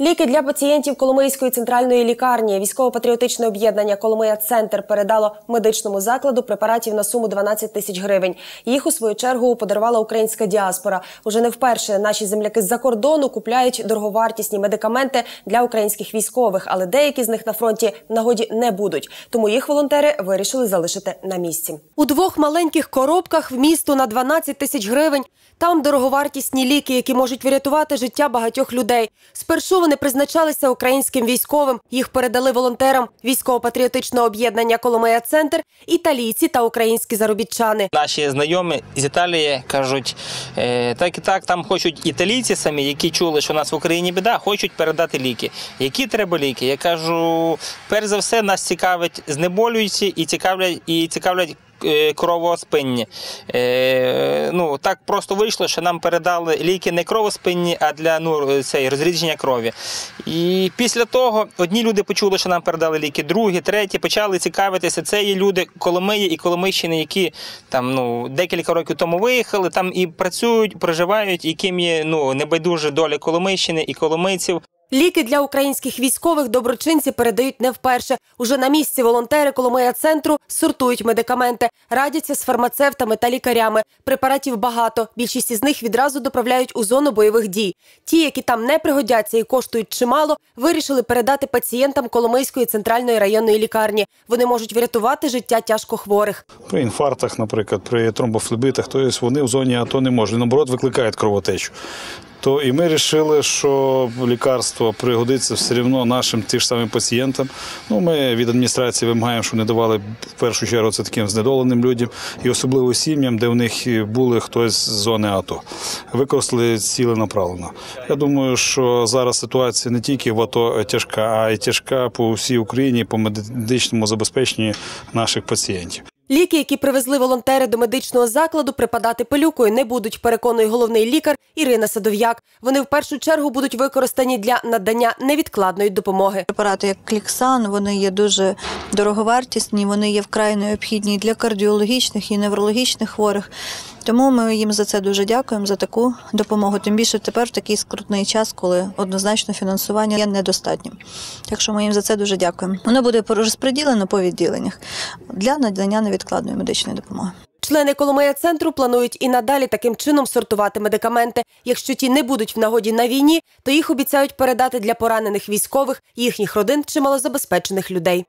Ліки для пацієнтів Коломийської центральної лікарні військово-патріотичне об'єднання Коломия Центр передало медичному закладу препаратів на суму 12 тисяч гривень. Їх у свою чергу подарувала українська діаспора. Уже не вперше наші земляки з-за кордону купляють дороговартісні медикаменти для українських військових, але деякі з них на фронті нагоді не будуть. Тому їх волонтери вирішили залишити на місці. У двох маленьких коробках в місту на 12 тисяч гривень. Там дороговартісні ліки, які можуть врятувати життя багатьох людей. Спершу вони призначалися українським військовим. Їх передали волонтерам військово-патріотичного об'єднання Коломия Центр, італійці та українські заробітчани. Наші знайомі з Італії кажуть, е, так і так, там хочуть італійці самі, які чули, що у нас в Україні біда, хочуть передати ліки. Які треба ліки? Я кажу, перш за все, нас цікавить знеболюючі і цікавлять і цікавлять. Е, Кровоспинні. Е, ну так просто вийшло, що нам передали ліки не кровоспинні, а для ну цей розрідження крові. І після того одні люди почули, що нам передали ліки, другі, треті почали цікавитися. Це є люди Коломиї і Коломийщини, які там ну декілька років тому виїхали, там і працюють, проживають, яким є ну небайдужа доля Коломийщини і коломийців. Ліки для українських військових доброчинці передають не вперше. Уже на місці волонтери Коломия центру сортують медикаменти, радяться з фармацевтами та лікарями. Препаратів багато. Більшість із них відразу доправляють у зону бойових дій. Ті, які там не пригодяться і коштують чимало, вирішили передати пацієнтам Коломийської центральної районної лікарні. Вони можуть врятувати життя тяжкохворих. При інфарктах, наприклад, при тромбофлебитах, тобто вони в зоні АТО не можуть. Наоборот, викликають кровотечу. То і ми вирішили, що лікарство пригодиться все одно нашим ті ж самим пацієнтам. Ну, ми від адміністрації вимагаємо, щоб не давали в першу чергу це таким знедоленим людям і особливо сім'ям, де в них були хтось з зони АТО. Використали ціленаправленно. Я думаю, що зараз ситуація не тільки в АТО тяжка, а й тяжка по всій Україні по медичному забезпеченні наших пацієнтів. Ліки, які привезли волонтери до медичного закладу, припадати пилюкою не будуть, переконує головний лікар Ірина Садов'як. Вони в першу чергу будуть використані для надання невідкладної допомоги. Препарати, як Кліксан, вони є дуже дороговартісні, вони є вкрай необхідні для кардіологічних і неврологічних хворих. Тому ми їм за це дуже дякуємо за таку допомогу. Тим більше тепер в такий скрутний час, коли однозначно фінансування є недостатнім. Так що ми їм за це дуже дякуємо. Воно буде розподілено по відділеннях для надання невідкладної медичної допомоги. Члени Коломия центру планують і надалі таким чином сортувати медикаменти. Якщо ті не будуть в нагоді на війні, то їх обіцяють передати для поранених військових, їхніх родин чи малозабезпечених людей.